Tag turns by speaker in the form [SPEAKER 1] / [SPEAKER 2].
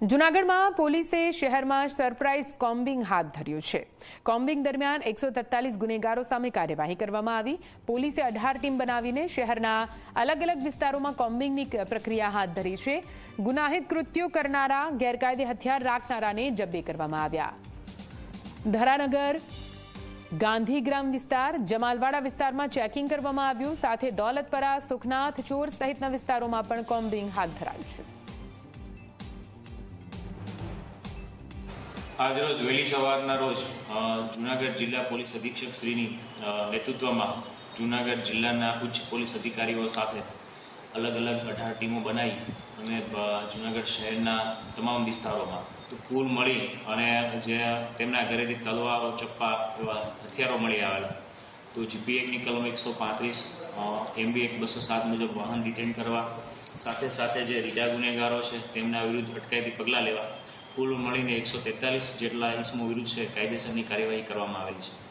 [SPEAKER 1] જૂનાગઢમાં પોલીસે શહેરમાં સરપ્રાઇઝ કોમ્બિંગ હાથ ધર્યું છે. કોમ્બિંગ દરમિયાન એકસો તેતાલીસ ગુનેગારો સામે કાર્યવાહી કરવામાં આવી. પોલીસે અઢાર ટીમ બનાવીને શહેરના અલગ અલગ વિસ્તારોમાં કોમ્બિંગની પ્રક્રિયા હાથ ધરી છે. ગુનાહિત કૃત્યો કરનારા, ગેરકાયદે હથિયાર રાખનારાને જબ્બે કરવામાં આવ્યા. ધરાનગર, ગાંધીગ્રામ વિસ્તાર, જમાલવાડા વિસ્તારમાં ચેકિંગ કરવામાં આવ્યું. સાથે દોલતપરા, સુખનાથ, ચોર સહિતના વિસ્તારોમાં પણ કોમ્બિંગ હાથ ધરાયું છે.
[SPEAKER 2] આજરોજ વહેલી સવારના રોજ જૂનાગઢ જિલ્લા પોલીસ અધિક્ષક શ્રીની નેતૃત્વમાં જુનાગઢ જિલ્લાના ઉચ્ચ પોલીસ અધિકારીઓ સાથે અલગ અલગ અઢાર ટીમો બનાવી અને જુનાગઢ શહેરના તમામ વિસ્તારોમાં તો કુલ મળી અને જે તેમના ઘરેથી તલવારો, ચપ્પા એવા હથિયારો મળી આવેલા. તો જીપીએકની કલમ એકસો પાંત્રીસ એમબી એક બસો સાત મુજબ વાહન ડિટેન કરવા. સાથે સાથે જે રીજા ગુનેગારો છે, તેમના વિરુદ્ધ અટકાયતી પગલાં લેવા. કુલ મળીને એકસો તેતાલીસ જેટલા ઇસમો વિરુદ્ધ છે, કાયદેસરની કાર્યવાહી કરવામાં આવેલી છે.